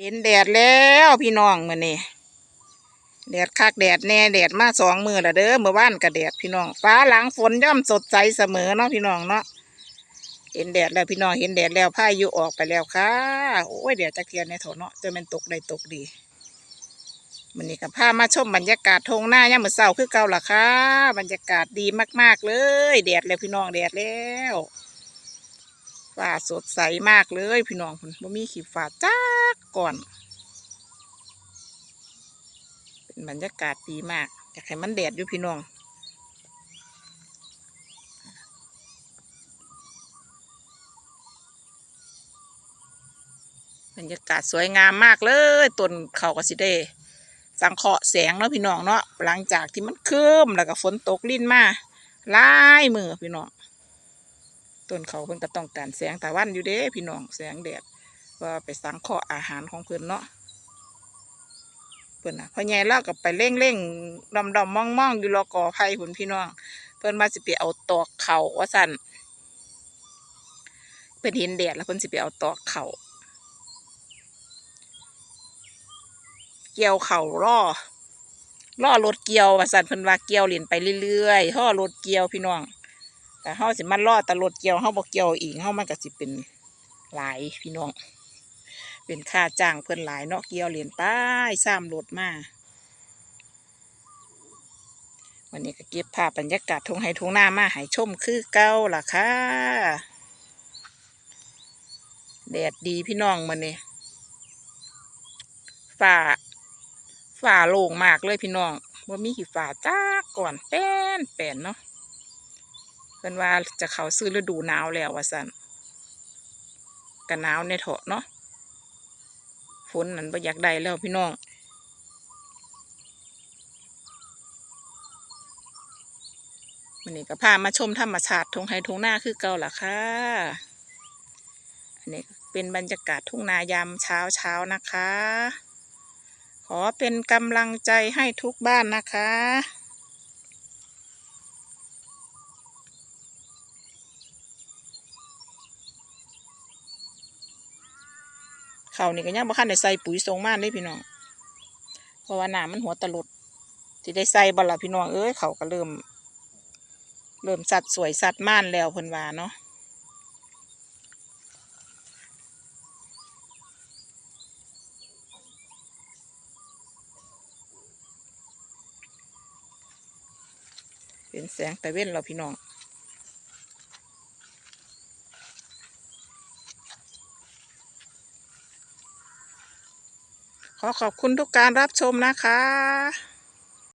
เห็นแดดแล้วพี่น้องมื้อนี้แดดคักแดดแน่แดดมาสองมือละเด้อเมื่อวานก็แดดพี่น้อง ฟ้าหลังฝนย่อมสดใสเสมอเนาะพี่น้องเนาะเห็นแดดแล้วพี่น้องเห็นแดดแล้วพายุออกไปแล้วค่ะโอ้ยแดดจะเทียนในโถเนาะจะเป็นตกได้ตกดีมันนี้ก็พามาชมบรรยากาศทงหน้ายามมื้อเช้าคือเก่าล่ะค่ะบรรยากาศดีมากๆเลยแดดแล้วพี่น้องแดดแล้วฟ้าสดใสมากเลยพี่น้องพุ่นมีขีดฟ้าจ้า ก่อนเป็นบรรยากาศดีมากอยากให้มันแดดอยู่พี่น้องบรรยากาศสวยงามมากเลยต้นเขาก็สิได้สังเคราะห์แสงเนาะพี่น้องเนาะหลังจากที่มันคืมแล้วก็ฝนตกลิ้นมาลายมือพี่น้องต้นเขาเพิ่นก็ต้องการแสงตะวันอยู่เด้พี่น้องแสงแดด ว่าไปสังเคราะห์อาหารของเพิ่อนเนาะเพิ่นน่ะพ่อใหญ่เล่ากับไปเร่งเร่งดอมดอมมองมองอยู่รอกอไผ่หุ่นพี่น้อง เพิ่อนมาสิไปเอาตอกเข่าว่าสั่นเพิ่นเห็นแดดแล้วเพิ่อนสิไปเอาตอกเข่าเกี่ยวเข่าล่อล่อรถเกี่ยวว่าสั่นเพิ่นว่าเกี่ยวเล่นไปเรื่อยๆห่อรถเกี่ยวพี่น้อง แต่เฮาสิมันล่อแต่รถเกี่ยวเฮาบ่เกี่ยวอีกเฮามันก็สิเป็นหลายพี่น้อง เป็นค่าจ้างเพิ่นหลายเนาะเกี่ยวเหรียญป้ายซ้ำรถมาวันนี้ก็เก็บภาพบรรยากาศทงไฮทงหน้ามาให้ชมคือเก่าล่ะค่ะแดดดีพี่น้องมันนี่ฝ่าฝ่าโล่งมากเลยพี่น้องว่ามีขีฝ่าจ้าก่อนแป้นแป้นเนาะเพิ่นว่าจะเข้าซื้อฤดูหนาวแล้วว่าสันกันหนาวในเถาะเนาะ ฝนนั่นบ่อยากได้แล้วพี่น้องวันนี้ก็พามาชมธรรมชาติทงไฮทงหน้าคือเก่าล่ะค่ะ อันนี้เป็นบรรยากาศทุ่งนายามเช้าเช้านะคะ ขอเป็นกำลังใจให้ทุกบ้านนะคะ เขาวนี่ก็ยังบ่คันได้ใส่ปุ๋ยทรงม่านเลยพี่น้องเพราะว่าหน้ำมันหัวตลุดที่ได้ใส่บ่ละพี่น้องเอ้ยเขาก็เริ่ม เริ่มสัดสวยสัดม่านแล้วเพิ่นว่าเนาะเป็นแสงตะเว้นเราพี่น้อง ขอขอบคุณทุกการรับชมนะคะ